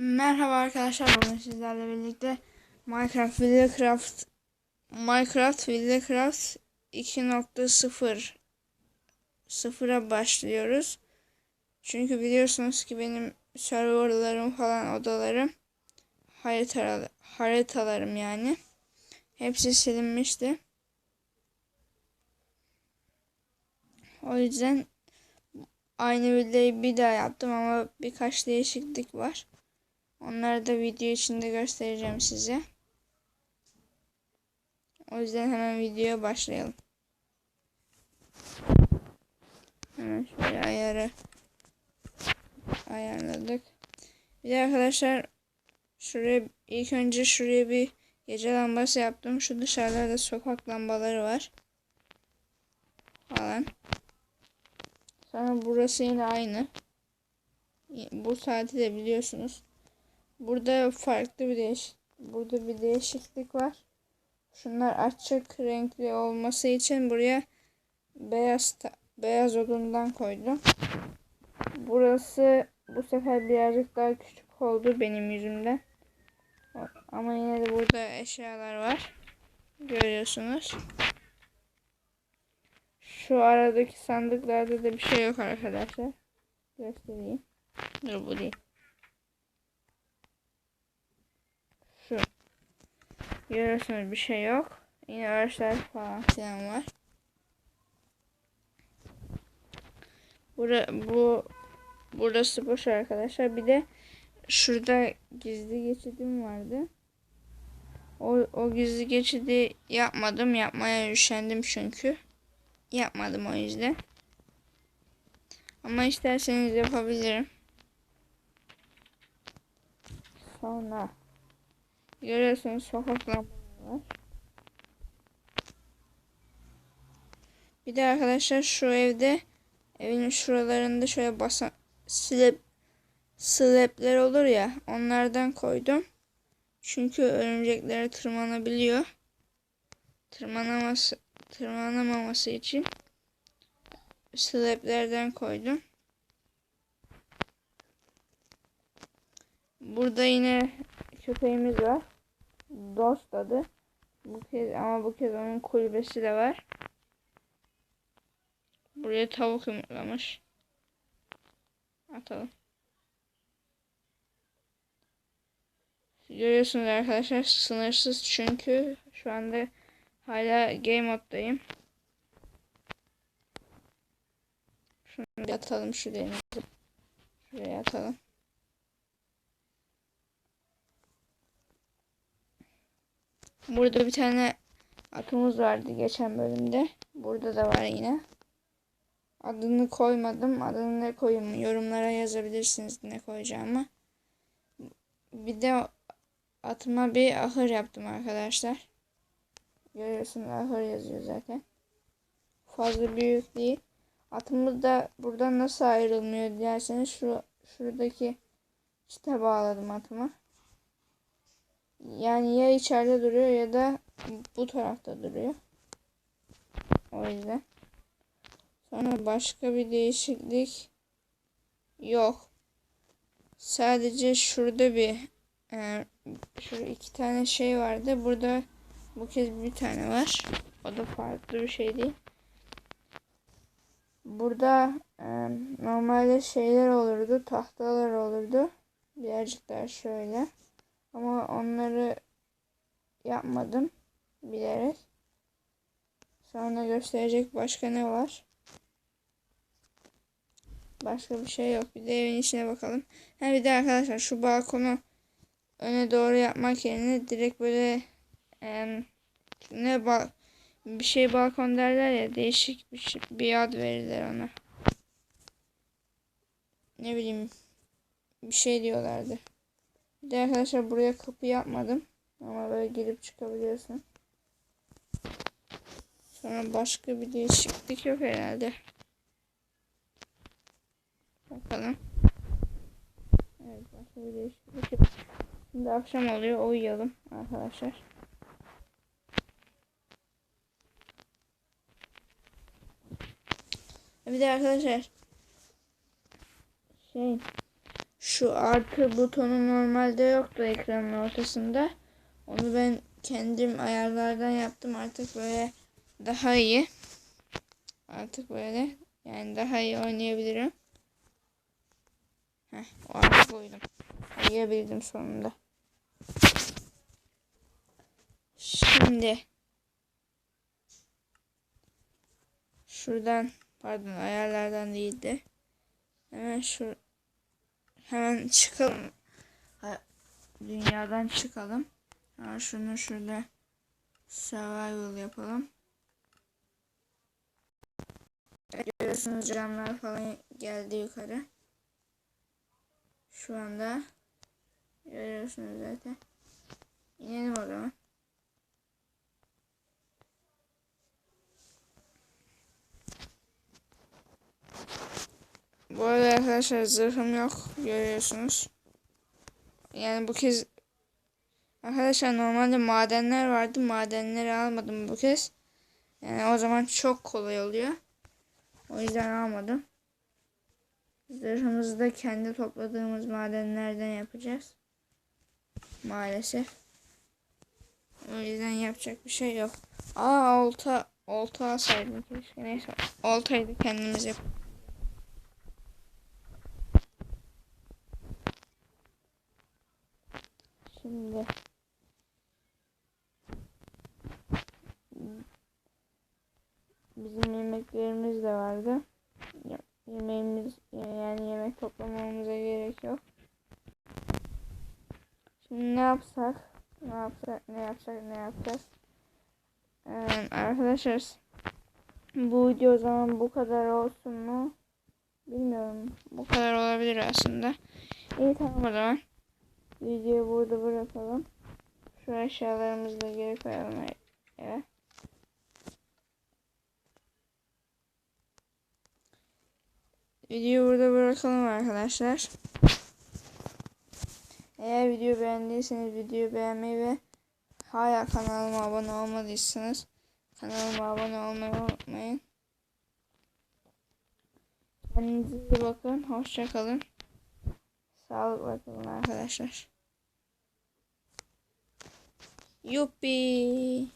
Merhaba arkadaşlar bugün sizlerle birlikte Minecraft Videocraft Minecraft Videocraft 2.0 sıfıra başlıyoruz. Çünkü biliyorsunuz ki benim serverlarım falan odalarım haritalar, haritalarım yani hepsi silinmişti. O yüzden aynı videoyu bir daha yaptım ama birkaç değişiklik var. Onları da video içinde göstereceğim size. O yüzden hemen videoya başlayalım. Hemen şöyle ayarı ayarladık. Bir de arkadaşlar şuraya ilk önce şuraya bir gece lambası yaptım. Şu dışarıda sokak lambaları var. Falan. Sonra burası yine aynı. Bu saati de biliyorsunuz. Burada farklı bir değiş burada bir değişiklik var. Şunlar açık renkli olması için buraya beyaz beyaz odundan koydum. Burası bu sefer birazcık daha küçük oldu benim yüzümden. Ama yine de burada eşyalar var. Görüyorsunuz. Şu aradaki sandıklarda da bir şey yok arkadaşlar. Göstereyim. Dur bu değil. Şu. Görüyorsunuz bir şey yok. Yine ağaçlar falan filan var. Bura, bu burası boş arkadaşlar. Bir de şurada gizli geçidim vardı. O, o gizli geçidi yapmadım. Yapmaya üşendim çünkü. Yapmadım o yüzden. Ama isterseniz yapabilirim. Sonra Görüyorsunuz sokak lambaları. Bir de arkadaşlar şu evde evin şuralarında şöyle basan slab slabler olur ya onlardan koydum. Çünkü örümcekler tırmanabiliyor. Tırmanaması tırmanamaması için slablerden koydum. Burada yine köpeğimiz var. Dost adı. Bu kez ama bu kez onun kulübesi de var. Buraya tavuk yumurtlamış. Atalım. Görüyorsunuz arkadaşlar sınırsız çünkü şu anda hala game moddayım. Şunu bir atalım şuraya. Şuraya atalım. Burada bir tane atımız vardı geçen bölümde. Burada da var yine. Adını koymadım. Adını ne koyayım yorumlara yazabilirsiniz ne koyacağımı. Bir de atıma bir ahır yaptım arkadaşlar. Görüyorsunuz ahır yazıyor zaten. Fazla büyük değil. Atımız da buradan nasıl ayrılmıyor derseniz şu şuradaki çite bağladım atıma. Yani ya içeride duruyor ya da bu tarafta duruyor. O yüzden. Sonra başka bir değişiklik yok. Sadece şurada bir e, şurada iki tane şey vardı. Burada bu kez bir tane var. O da farklı bir şey değil. Burada e, normalde şeyler olurdu. Tahtalar olurdu. Birazcık daha şöyle. Ama onları yapmadım bilerek. Sonra gösterecek başka ne var? Başka bir şey yok. Bir de evin içine bakalım. Ha bir de arkadaşlar şu balkonu öne doğru yapmak yerine direkt böyle e, ne bal bir şey balkon derler ya değişik bir, şey, bir ad verirler ona. Ne bileyim bir şey diyorlardı. De arkadaşlar buraya kapı yapmadım. Ama böyle girip çıkabiliyorsun. Sonra başka bir değişiklik yok herhalde. Bakalım. Evet başka bir değişiklik yok. Şimdi akşam oluyor uyuyalım arkadaşlar. Bir de arkadaşlar şey Şu artı butonu normalde yoktu ekranın ortasında. Onu ben kendim ayarlardan yaptım. Artık böyle daha iyi. Artık böyle yani daha iyi oynayabilirim. Heh, o artık koydum. Uyuyabildim sonunda. Şimdi şuradan pardon ayarlardan değildi. Hemen şu hemen çıkalım. Dünyadan çıkalım. Ha, şunu şurada survival yapalım. Görüyorsunuz camlar falan geldi yukarı. Şu anda görüyorsunuz zaten. İnelim o zaman. Arkadaşlar zırhım yok görüyorsunuz. Yani bu kez arkadaşlar normalde madenler vardı. Madenleri almadım bu kez. Yani o zaman çok kolay oluyor. O yüzden almadım. Zırhımızı da kendi topladığımız madenlerden yapacağız. Maalesef. O yüzden yapacak bir şey yok. Aa olta olta alsaydım keşke. Neyse oltayı da kendimiz yap. Şimdi bizim yemeklerimiz de vardı. Yemeğimiz yani yemek toplamamıza gerek yok. Şimdi ne yapsak? Ne yapsak? Ne yapsak? Ne yapacağız? Ee, arkadaşlar bu video o zaman bu kadar olsun mu? Bilmiyorum. Bu kadar olabilir aslında. İyi tamam o zaman. Videoyu burada bırakalım. Şu eşyalarımızı da geri koyalım eve. Videoyu burada bırakalım arkadaşlar. Eğer video beğendiyseniz videoyu beğenmeyi ve hala kanalıma abone olmadıysanız kanalıma abone olmayı unutmayın. Kendinize iyi bakın. Hoşça kalın. Sağlıkla kalın arkadaşlar. Yuppi.